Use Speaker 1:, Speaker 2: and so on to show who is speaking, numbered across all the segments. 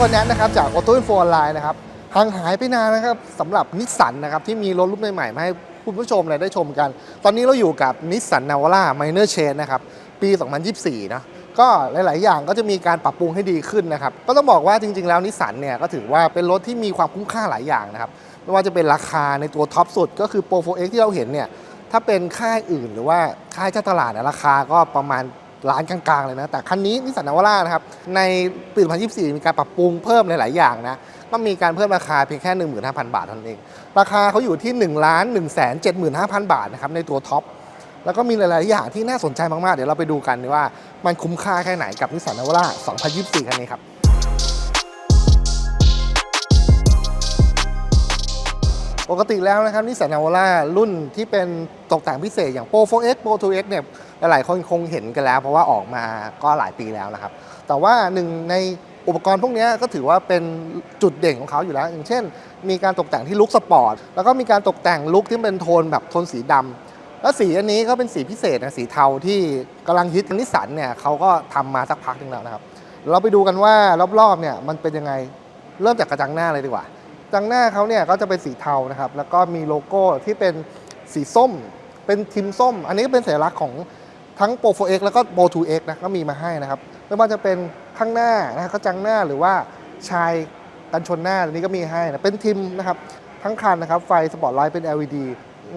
Speaker 1: คนแนทนะครับจาก Auto Info Online นะครับห่างหายไปนานนะครับสำหรับนิสสันนะครับที่มีรถรุ่นใหม่ๆมาให้คุณผู้ชมได้ชมกัน ตอนนี้เราอยู่กับนิสสันนาวาร่า Minor Change นะครับปี 2024 นะก็หลาย ๆ อย่างก็จะมีการปรับปรุงให้ดีขึ้นนะครับ ก็ต้องบอกว่าจริง ๆ แล้วนิสสันเนี่ยก็ถือว่าเป็นรถที่มีความคุ้มค่าหลายอย่างนะครับ ไม่ว่าจะเป็นราคาในตัวท็อปสุดก็คือ Pro 4X ที่เราเห็นเนี่ย ถ้าเป็นค่ายอื่นหรือว่าค่ายเจ้าตลาดเนี่ยราคาก็ประมาณ ล้านกลางๆเลยนะ แต่คันนี้นิสสันนาวาร่านะครับ ในปี 2024 มีการปรับปรุงเพิ่มหลาย ๆ อย่างนะ ก็มีการเพิ่มราคาเพียงแค่ 15,000 บาทเท่านั้นเอง ราคาเขาอยู่ที่ 1 1 7 5 0 0 0 บาทนะครับในตัวท็อป แล้วก็มีหลาย ๆ อย่างที่น่าสนใจมาก ๆ เดี๋ยวเราไปดูกันว่ามันคุ้มค่าแค่ไหนกับนิสสันนาวาร่า2024 คันนี้ครับปกติแล้วนะครับนิสสันนาวาร่ารุ่นที่เป็นตกแต่งพิเศษอย่าง Pro 4X Pro 2X เนี่ย หลายคนคงเห็นกันแล้ว เพราะว่าออกมาก็หลายปีแล้วนะครับ แต่ว่าหนึ่งในอุปกรณ์พวกนี้ก็ถือว่าเป็นจุดเด่นของเขาอยู่แล้ว อย่างเช่น มีการตกแต่งที่ลุคสปอร์ต แล้วก็มีการตกแต่งลุคที่เป็นโทนแบบโทนสีดำแล้วสีอันนี้ก็เป็นสีพิเศษนะสีเทาที่กำลังฮิตนิสสันเนี่ยเขาก็ทำมาสักพักหนึงแล้วนะครับ เราไปดูกันว่ารอบๆเนี่ยมันเป็นยังไงเริ่มจากกระจังหน้าเลยดีกว่าจังหน้าเขาเนี่ยก็จะเป็นสีเทานะครับ แล้วก็มีโลโก้ที่เป็นสีส้ม เป็นทิมส้ม อันนี้ก็เป็นสัญลักษณ์ของ ทั้ง Pro 4X แล้วก็ Pro 2X นะก็มีมาให้นะครับไม่ว่าจะเป็นข้างหน้านะกระจังหน้าหรือว่าชายกันชนหน้าอันนี้ก็มีให้นะเป็นทิมนะครับทั้งคันนะครับไฟสปอตไลท์เป็น LED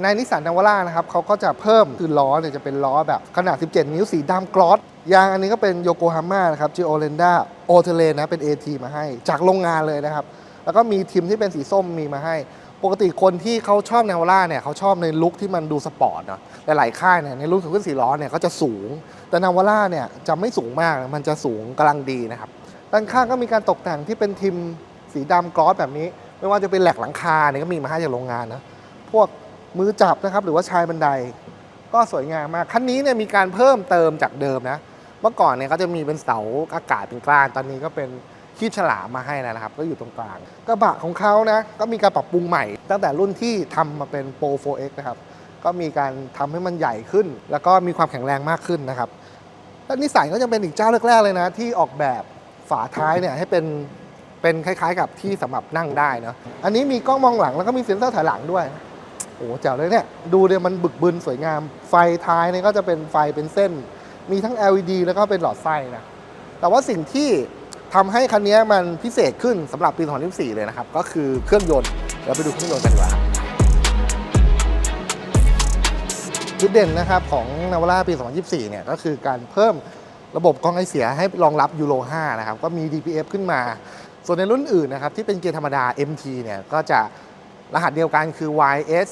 Speaker 1: ในนิสสันนาวาร่านะครับเขาก็จะเพิ่มคือล้อเนี่ยจะเป็นล้อแบบขนาด 17 นิ้วสีดำกลอสยางอันนี้ก็เป็นโยโกฮาม่านะครับจิโอเ e นด้าโอเทเลนะเป็น AT มาให้ จากโรงงานเลยนะครับ แล้วก็มีทิมที่เป็นสีส้มมีมาให้ ปกติคนที่เขาชอบนวาร่าเนี่ยเขาชอบในลุคที่มันดูสปอร์ตเนาะหลายๆค่ายเนี่ยในลุคของเครื่องสีล้อเนี่ยเขาจะสูง แต่นาวาร่าเนี่ยจะไม่สูงมากมันจะสูงกำลังดีนะครับด้านข้างก็มีการตกแต่งที่เป็นทิมสีดำกลอสแบบนี้ ไม่ว่าจะเป็นแหลกหลังคาเนี่ยก็มีมาให้จากโรงงานนะพวกมือจับนะครับหรือว่าชายบันได ก็สวยงามมากคันนี้เนี่ยมีการเพิ่มเติมจากเดิมนะเมื่อก่อนเนี่ยเขาจะมีเป็นเสาอากาศเป็นกลางตอนนี้ก็เป็น คีบฉลามมาให้แล้วนะครับ ก็อยู่ตรงกลาง กระบะของเขานะ ก็มีการปรับปรุงใหม่ ตั้งแต่รุ่นที่ทำมาเป็น Pro 4X นะครับ ก็มีการทำให้มันใหญ่ขึ้น แล้วก็มีความแข็งแรงมากขึ้นนะครับ และนิสสันก็จะเป็นอีกเจ้าแรกๆเลยนะ ที่ออกแบบฝาท้ายเนี่ยให้เป็นเป็นคล้าย ๆ กับที่สำหรับนั่งได้นะอันนี้มีกล้องมองหลังแล้วก็มีเซ็นเซอร์ถอยหลังด้วยโอ้โหแจ๋วเลยเนี่ยดูเนี่ยมันบึกบึนสวยงาม ไฟท้ายเนี่ยก็จะเป็นไฟเป็นเส้น มีทั้ง LED แล้วก็เป็นหลอดไฟนะแต่ว่าสิ่งที่ ทำให้คันนี้มันพิเศษขึ้นสำหรับปี2024เลยนะครับ ก็คือเครื่องยนต์เดี๋ยวไปดูเครื่องยนต์กันดีกว่าจุดเด่นนะครับของนาวาร่าปี 2024 เนี่ยก็คือการเพิ่มระบบกรองไอเสียให้รองรับยูโร 5 นะครับ ก็มี DPF ขึ้นมา ส่วนในรุ่นอื่นนะครับ ที่เป็นเกียร์ธรรมดา MT เนี่ยก็จะรหัสเดียวกันคือ YS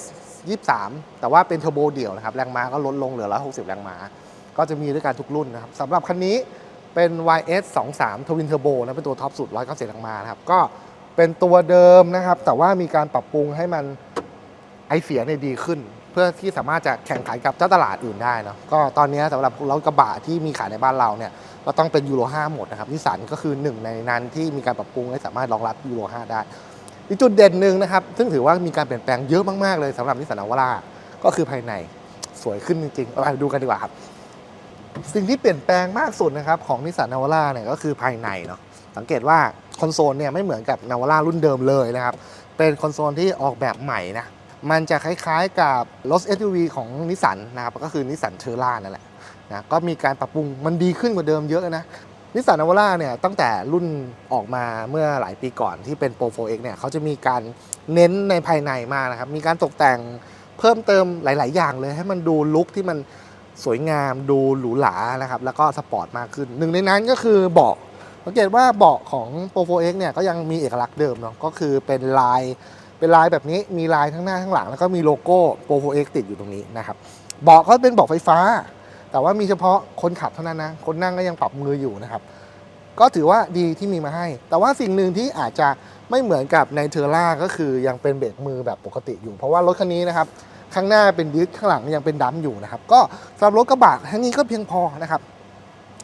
Speaker 1: 23 แต่ว่าเป็นเทอร์โบเดี่ยวนะครับ แรงม้าก็ลดลงเหลือ 160 แรงม้า ก็จะมีด้วยกันทุกรุ่นนะครับสำหรับคันนี้ เป็น YS 23 Twin Turbo นะเป็นตัวท็อปสุด190แรงม้านะครับ ก็เป็นตัวเดิมนะครับ แต่ว่ามีการปรับปรุงให้มันไอเสียเนี่ยดีขึ้น เพื่อที่สามารถจะแข่งขันกับเจ้าตลาดอื่นได้เนาะก็ตอนนี้สำหรับรถกระบะที่มีขายในบ้านเราเนี่ยก็ต้องเป็นยูโร5หมดนะครับนิสสันก็คือหนึ่งในนั้นที่มีการปรับปรุงให้สามารถรองรับยูโร5ได้อีกจุดเด่นหนึ่งนะครับซึ่งถือว่ามีการเปลี่ยนแปลงเยอะมากๆเลยสำหรับนิสสันนาวาร่าก็คือภายในสวยขึ้นจริงๆเอาไปดูกันดีกว่าครับ สิ่งที่เปลี่ยนแปลงมากสุดนะครับของนิสสันนาวาร่าเนี่ยก็คือภายในเนาะสังเกตว่าคอนโซลเนี่ยไม่เหมือนกับนาวาร่ารุ่นเดิมเลยนะครับ เป็นคอนโซลที่ออกแบบใหม่นะมันจะคล้ายๆกับรถ SUV ของนิสสันนะครับก็คือนิสสันเทอร่านั่นแหละนะก็มีการปรับปรุงมันดีขึ้นกว่าเดิมเยอะนะนิสสันนาวาร่าเนี่ยตั้งแต่รุ่นออกมาเมื่อหลายปีก่อนที่เป็น Pro 4X เนี่ยเขาจะมีการเน้นในภายในมากนะครับ มีการตกแต่งเพิ่มเติมหลาย ๆ อย่างเลยให้มันดูลุคที่มัน สวยงามดูหรูหรานะครับ แล้วก็สปอร์ตมากขึ้น หนึ่งในนั้นก็คือเบาะสังเกตว่าเบาะของ Pro 4X เนี่ยก็ยังมีเอกลักษณ์เดิมเนาะก็คือเป็นลายเป็นลายแบบนี้มีลายทั้งหน้าทั้งหลัง แล้วก็มีโลโก้ Pro 4X ติดอยู่ตรงนี้นะครับเบาะเขาเป็นเบาะไฟฟ้า แต่ว่ามีเฉพาะคนขับเท่านั้นนะคนนั่งก็ยังปรับมืออยู่นะครับก็ถือว่าดีที่มีมาให้ แต่ว่าสิ่งหนึ่งที่อาจจะไม่เหมือนกับในเทอร่าก็คือยังเป็นเบรกมือแบบปกติอยู่ เพราะว่ารถคันนี้นะครับ ข้างหน้าเป็นดิสข้างหลังยังเป็นดัมอยู่นะครับ ก็สำหรับรถกระบะทั้งนี้ก็เพียงพอนะครับ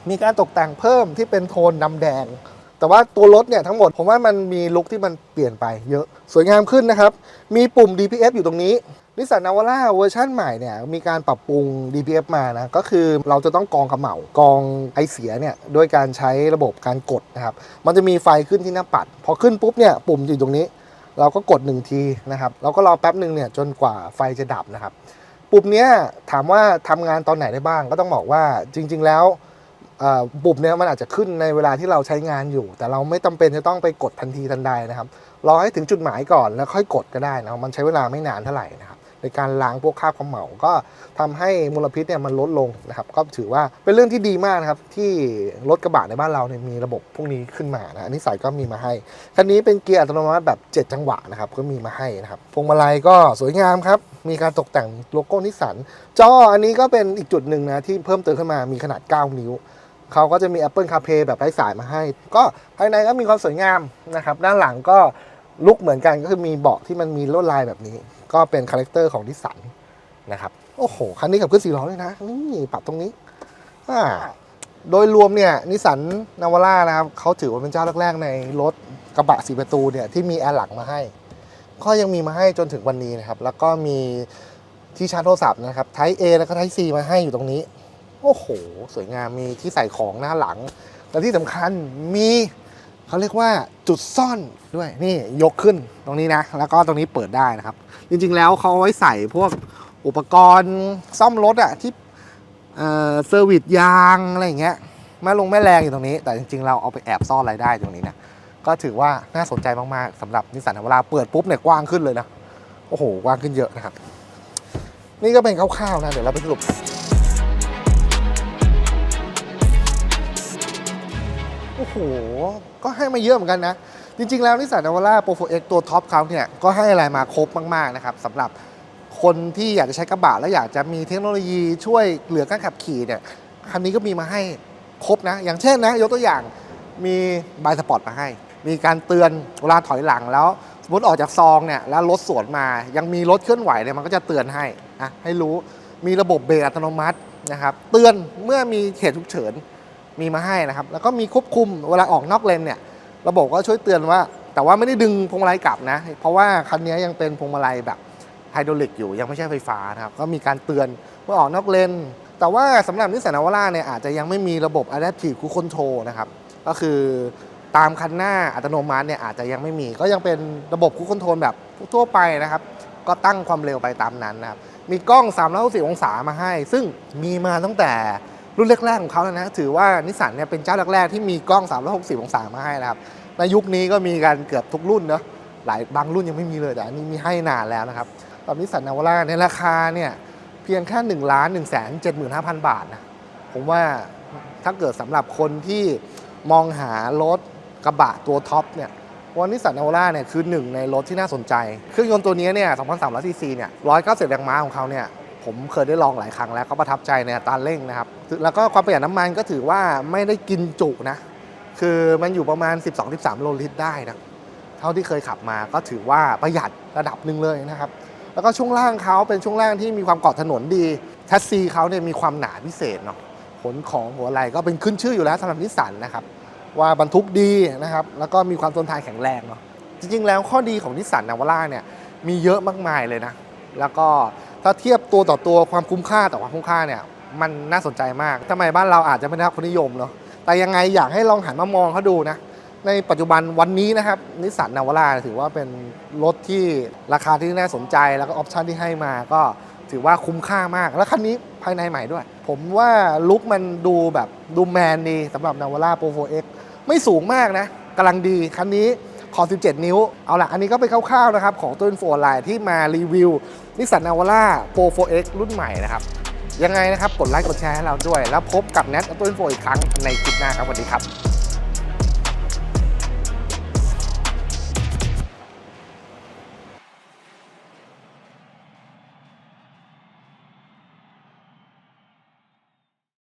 Speaker 1: มีการตกแต่งเพิ่มที่เป็นโทนดำแดง แต่ว่าตัวรถเนี่ยทั้งหมดผมว่ามันมีลุคที่มันเปลี่ยนไปเยอะสวยงามขึ้นนะครับ มีปุ่ม DPF อยู่ตรงนี้นิสสันนาวาร่าเวอร์ชันใหม่เนี่ยมีการปรับปรุง DPF มานะก็คือเราจะต้องกองเขม่ากองไอเสียเนี่ยด้วยการใช้ระบบการกดนะครับมันจะมีไฟขึ้นที่หน้าปัด พอขึ้นปุ๊บเนี่ยปุ่มอยู่ตรงนี้ เราก็กดหนึ่งทีนะครับเราก็รอแป๊บหนึ่งเนี่ยจนกว่าไฟจะดับนะครับ ปุ่มเนี้ยถามว่าทำงานตอนไหนได้บ้าง ก็ต้องบอกว่าจริง ๆ แล้วปุ่มเนี้ยมันอาจจะขึ้นในเวลาที่เราใช้งานอยู่ แต่เราไม่จำเป็นจะต้องไปกดทันทีทันใดนะครับ รอให้ถึงจุดหมายก่อนแล้วค่อยกดก็ได้นะมันใช้เวลาไม่นานเท่าไหร่นะครับ ในการล้างพวกคราบเขม่าก็ทำให้มลพิษเนี่ยมันลดลงนะครับก็ถือว่าเป็นเรื่องที่ดีมากนะครับที่รถกระบะในบ้านเราเนี่ยมีระบบพวกนี้ขึ้นมานะอันนี้สายก็มีมาให้คันนี้เป็นเกียร์อัตโนมัติแบบ 7 จังหวะนะครับก็มีมาให้นะครับพวงมาลัยก็สวยงามครับมีการตกแต่งโลโก้นิสสันจออันนี้ก็เป็นอีกจุดหนึ่งนะที่เพิ่มเติมขึ้นมามีขนาด 9 นิ้วเขาก็จะมี Apple CarPlay แบบไร้สายมาให้ ก็ภายในก็มีความสวยงามนะครับ ด้านหลังก็ลุกเหมือนกันก็คือมีเบาะที่มันมีลวดลายแบบนี้ ก็เป็นคาแรคเตอร์ของนิสสันนะครับ โอ้โห คันนี้ขับเคลื่อนสี่ล้อเลยนะ นี่ปรับตรงนี้อ่าโดยรวมเนี่ยนิสสันนาวาร่านะครับเขาถือว่าเป็นเจ้าแรกๆในรถกระบะสีประตูเนี่ยที่มีแอร์หลังมาให้ ก็ยังมีมาให้จนถึงวันนี้นะครับ แล้วก็มีที่ชาร์จโทรศัพท์นะครับ Type A แล้วก็ Type C มาให้อยู่ตรงนี้ โอ้โห สวยงามมีที่ใส่ของหน้าหลัง และที่สำคัญมี เขาเรียกว่าจุดซ่อนด้วยนี่ยกขึ้นตรงนี้นะ แล้วก็ตรงนี้เปิดได้นะครับ จริงๆแล้วเขาไว้ใส่พวกอุปกรณ์ซ่อมรถอะที่เอ่อเซอร์วิสยางอะไรอย่างเงี้ยแม่ลงแม่แรงอยู่ตรงนี้ แต่จริงๆเราเอาไปแอบซ่อนรายได้ตรงนี้นะก็ถือว่าน่าสนใจมากๆสำหรับนิสสันเวลาเปิดปุ๊บเนี่ยกว้างขึ้นเลยนะโอ้โหกว้างขึ้นเยอะนะครับ นี่ก็เป็นคร่าวๆนะเดี๋ยวเราไปสรุป โอ้โห ก็ให้มาเยอะเหมือนกันนะ จริง ๆ แล้วนิสสันนาวาร่าโปรโฟเอ็กตัวท็อปเขาเนี่ย ก็ให้อะไรมาครบมาก ๆ นะครับสำหรับคนที่อยากจะใช้กระบะแล้วอยากจะมีเทคโนโลยีช่วยเหลือการขับขี่เนี่ยคันนี้ก็มีมาให้ครบนะ อย่างเช่นนะ ยกตัวอย่างมีบายสปอร์ตมาให้ มีการเตือนเวลาถอยหลังแล้วสมมติออกจากซองเนี่ยแล้วรถสวนมา ยังมีรถเคลื่อนไหวเนี่ยมันก็จะเตือนให้นะให้รู้มีระบบเบรกอัตโนมัตินะครับเตือนเมื่อมีเหตุฉุกเฉิน มีมาให้นะครับ แล้วก็มีควบคุมเวลาออกนอกเลนเนี่ยระบบก็ช่วยเตือนว่า แต่ว่าไม่ได้ดึงพวงมาลัยกลับนะ เพราะว่าคันนี้ยังเป็นพวงมาลัยแบบไฮดรอลิกอยู่ยังไม่ใช่ไฟฟ้านะครับ ก็มีการเตือนเมื่อออกนอกเลน แต่ว่าสำหรับนิสสันนาวาร่าเนี่ยอาจจะยังไม่มีระบบ Adaptive Cruise Control นะครับ ก็คือตามคันหน้าอัตโนมัติเนี่ยอาจจะยังไม่มี ก็ยังเป็นระบบ Cruise Control แบบทั่วไปนะครับ ก็ตั้งความเร็วไปตามนั้นนะครับ มีกล้อง 360 องศามาให้ ซึ่งมีมาตั้งแต่ รุ่นแรกๆของเขาแล้วนะ ถือว่านิสสันเนี่ยเป็นเจ้าแรกๆที่มีกล้อง 360 องศามาให้นะครับ ในยุคนี้ก็มีกันเกือบทุกรุ่นเนาะ หลายบางรุ่นยังไม่มีเลยแต่อันนี้มีให้นานแล้วนะครับตอนนิสสันนาวาร่าในราคาเนี่ยเพียงแค่1ล้าน1 7 5 0 0 0บาทนะ ผมว่าถ้าเกิดสำหรับคนที่มองหารถกระบะตัวท็อปเนี่ยวันนิสสันนาวาร่าเนี่ยคือหนึ่งในรถที่น่าสนใจ เครื่องยนต์ตัวนี้เนี่ย2,300ซีซีเนี่ย190แรงม้าของเขาเนี่ย ผมเคยได้ลองหลายครั้งแล้วก็ประทับใจในอัตราเร่งนะครับ แล้วก็ความประหยัดน้ำมันก็ถือว่าไม่ได้กินจุนะ คือมันอยู่ประมาณ 12-13 โลลิตรได้นะ เท่าที่เคยขับมาก็ถือว่าประหยัดระดับหนึ่งเลยนะครับ แล้วก็ช่วงล่างเขาเป็นช่วงล่างที่มีความเกาะถนนดี แทสซีเขาเนี่ยมีความหนาพิเศษเนาะขนของหัวไหล่ก็เป็นขึ้นชื่ออยู่แล้วสำหรับนิสสันนะครับ ว่าบรรทุกดีนะครับ แล้วก็มีความทนทานแข็งแรงเนาะ จริงๆ แล้วข้อดีของนิสสันนาวาร่าเนี่ยมีเยอะมากมายเลยนะ แล้วก็ ถ้าเทียบตัวต่อตัวความคุ้มค่าต่อความคุ้มค่าเนี่ยมันน่าสนใจมากทำไมบ้านเราอาจจะไม่ได้รับความนิยมเนาะแต่ยังไงอยากให้ลองหันมามองเขาดูนะในปัจจุบันวันนี้นะครับนิสสันนาวาร่าถือว่าเป็นรถที่ราคาที่น่าสนใจแล้วก็ออปชันที่ให้มาก็ถือว่าคุ้มค่ามาก แล้วคันนี้ภายในใหม่ด้วย ผมว่าลุคมันดูแบบดูแมนดีสำหรับนาวาร่าโปรโฟเอ็กไม่สูงมากนะกำลังดี คันนี้ขอ 17 นิ้ว เอาละอันนี้ก็เป็นคร่าวๆนะครับ ของตัวอินโฟไลน์ที่มารีวิว นิสสันนาวาร่าโปรโฟเอ็กรุ่นใหม่นะครับ ยังไงนะครับ กดไลค์กดแชร์ให้เราด้วย แล้วพบกับแนทตัวอินโฟอีกครั้งในคลิปหน้าครับสวัสดีครับ